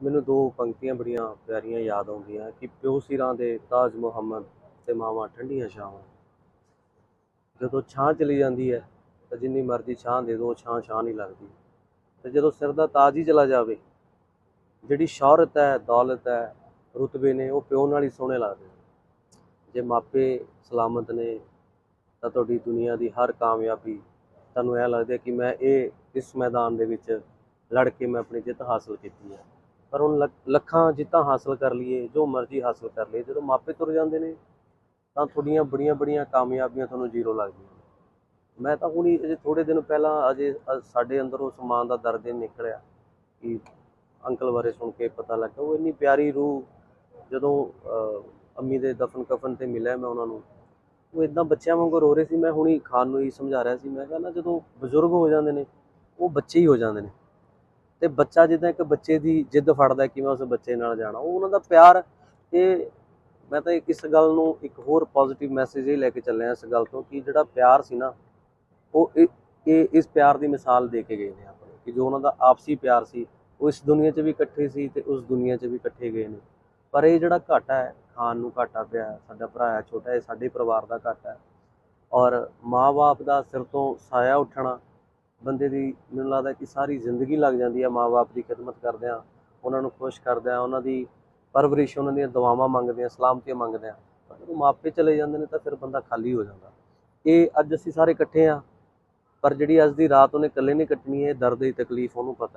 ਮੈਨੂੰ ਦੋ ਪੰਕਤੀਆਂ ਬੜੀਆਂ ਪਿਆਰੀਆਂ ਯਾਦ ਆਉਂਦੀਆਂ ਕਿ ਪਿਓ ਸਿਰਾਂ ਦੇ ਤਾਜ ਮੁਹੰਮਦ ਤੇ ਮਾਵਾਂ ਠੰਡੀਆਂ ਛਾਵਾਂ। ਜਦੋਂ ਛਾਂ ਚਲੀ ਜਾਂਦੀ ਹੈ, ਤਾਂ ਜਿੰਨੀ ਮਰਜ਼ੀ ਛਾਂ ਦੇ ਦਿਓ ਛਾਂ ਛਾਂ ਨਹੀਂ ਲੱਗਦੀ। ਤੇ ਜਦੋਂ ਸਿਰ ਦਾ ਤਾਜ ਹੀ ਚਲਾ ਜਾਵੇ, ਜਿਹੜੀ ਸ਼ੌਹਰਤ ਹੈ, ਦੌਲਤ ਹੈ, ਰੁਤਬੇ ਨੇ, ਉਹ ਪਿਓ ਨਾਲ ਹੀ ਸੋਹਣੇ ਲੱਗਦੇ ਜੇ ਮਾਪੇ ਸਲਾਮਤ ਨੇ, ਤਾਂ ਤੁਹਾਡੀ ਦੁਨੀਆ ਦੀ ਹਰ ਕਾਮਯਾਬੀ ਤੁਹਾਨੂੰ ਇਹ ਲੱਗਦਾ ਕਿ ਮੈਂ ਇਹ, ਇਸ ਮੈਦਾਨ ਦੇ ਵਿੱਚ ਲੜ ਕੇ ਮੈਂ ਆਪਣੀ ਜਿੱਤ ਹਾਸਲ ਕੀਤੀ ਹੈ। ਪਰ ਹੁਣ ਲੱਖ- ਲੱਖਾਂ ਜਿੱਤਾਂ ਹਾਸਲ ਕਰ ਲਈਏ ਜੋ ਮਰਜ਼ੀ ਹਾਸਲ ਕਰ ਲਈਏ ਜਦੋਂ ਮਾਪੇ ਤੁਰ ਜਾਂਦੇ ਨੇ ਤਾਂ ਤੁਹਾਡੀਆਂ ਬੜੀਆਂ ਬੜੀਆਂ ਕਾਮਯਾਬੀਆਂ ਤੁਹਾਨੂੰ ਜ਼ੀਰੋ ਲੱਗਦੀਆਂ ਮੈਂ ਤਾਂ ਹੁਣੀ ਅਜੇ ਥੋੜੇ ਦਿਨ ਪਹਿਲਾਂ ਅਜੇ ਅ- ਸਾਡੇ ਉਹ ਸਮਾਨ ਦਾ ਦਰਦ ਹੀ ਨਿਕਲਿਆ ਕਿ ਅੰਕਲ ਬਾਰੇ ਸੁਣ ਕੇ ਪਤਾ ਲੱਗਾ। ਉਹ ਇੰਨੀ ਪਿਆਰੀ ਰੂਹ ਜਦੋਂ ਅ, ਅੰਮੀ ਦੇ ਦਫਨ ਕਫਨ ਤੇ ਮਿਲਿਆ ਮੈਂ ਉਹਨਾਂ ਨੂੰ ਉਹ ਇਦਾਂ ਬੱਚਿਆਂ ਵਾਂਗੂ ਰੋ ਰਹੇ ਸੀ। ਮੈਂ ਹੁਣੀ ਖਾਨ ਨੂੰ ਹੀ ਸਮਝਾ ਰਿਹਾ ਸੀ। ਮੈਂ ਕਹਿੰਦਾ ਜਦੋਂ ਬਜ਼ੁਰਗ ਹੋ ਜਾਂਦੇ ਨੇ ਉਹ ਬੱਚੇ ਹੀ ਹੋ ਜਾਂਦੇ ਨੇ। ਤੇ ਬੱਚਾ ਜਿੱਦਾਂ ਇੱਕ ਬੱਚੇ ਦੀ ਜਿੱਦ ਫੜਦਾ ਕਿ ਮੈਂ ਉਸ ਬੱਚੇ ਨਾਲ ਜਾਣਾ, ਉਹ ਉਹਨਾਂ ਦਾ ਪਿਆਰ ਇਹ ਮੈਂ ਤਾਂ ਇਸ ਗੱਲ ਨੂੰ ਇੱਕ ਹੋਰ ਪੋਜ਼ਿਟਿਵ ਮੈਸੇਜ ਇਹ ਲੈ ਕੇ ਚੱਲਿਆ ਇਸ ਗੱਲ ਤੋਂ ਕਿ ਜਿਹੜਾ ਪਿਆਰ ਸੀ ਨਾ, ਉਹ ਇਹ ਇਸ ਪਿਆਰ ਦੀ ਮਿਸਾਲ ਦੇ ਕੇ ਗਏ ਨੇ ਆਪਣੇ, ਕਿ ਜੋ ਉਹਨਾਂ ਦਾ ਆਪਸੀ ਪਿਆਰ ਸੀ, ਉਹ ਇਸ ਦੁਨੀਆ 'ਚ ਵੀ ਇਕੱਠੇ ਸੀ ਤੇ ਉਸ ਦੁਨੀਆ 'ਚ ਵੀ ਇਕੱਠੇ ਗਏ ਨੇ। ਪਰ ਇਹ ਜਿਹੜਾ ਘਾਟਾ ਹੈ ਖਾਨ ਨੂੰ ਘਾਟਾ ਪਿਆ, ਸਾਡਾ ਭਰਾ ਹੈ, ਛੋਟਾ ਇਹ ਸਾਡੇ ਪਰਿਵਾਰ ਦਾ ਘਾਟਾ ਹੈ। ਔਰ ਮਾਂ-ਬਾਪ ਦਾ ਸਿਰ ਤੋਂ ਸਾਇਆ ਉੱਠਣਾ ਬੰਦੇ ਦੀ ਮੈਨੂੰ ਲੱਗਦਾ ਕਿ ਸਾਰੀ ਜ਼ਿੰਦਗੀ ਲੱਗ ਜਾਂਦੀ ਹੈ ਮਾਂ-ਬਾਪ ਦੀ ਖਿਦਮਤ ਕਰਦਿਆਂ ਉਹਨਾਂ ਨੂੰ ਖੁਸ਼ ਕਰਦਿਆਂ ਉਹਨਾਂ ਦੀ ਪਰਵਰਿਸ਼, ਉਹਨਾਂ ਦੀਆਂ ਦੁਆਵਾਂ ਮੰਗਦਿਆਂ ਸਲਾਮਤੀਆਂ ਮੰਗਦਿਆਂ ਪਰ ਜਦੋਂ ਮਾਪੇ ਚਲੇ ਜਾਂਦੇ ਨੇ ਤਾਂ ਫਿਰ ਬੰਦਾ ਖਾਲੀ ਹੋ ਜਾਂਦਾ। ਇਹ ਅੱਜ ਅਸੀਂ ਸਾਰੇ ਇਕੱਠੇ ਆ, ਪਰ ਜਿਹੜੀ ਅੱਜ ਦੀ ਰਾਤ ਉਹਨੇ ਇਕੱਲੇ ਨਹੀਂ ਕੱਟਣੀ ਹੈ ਦਰਦ ਦੀ ਤਕਲੀਫ, ਉਹਨੂੰ ਪਤਾ ਹੈ।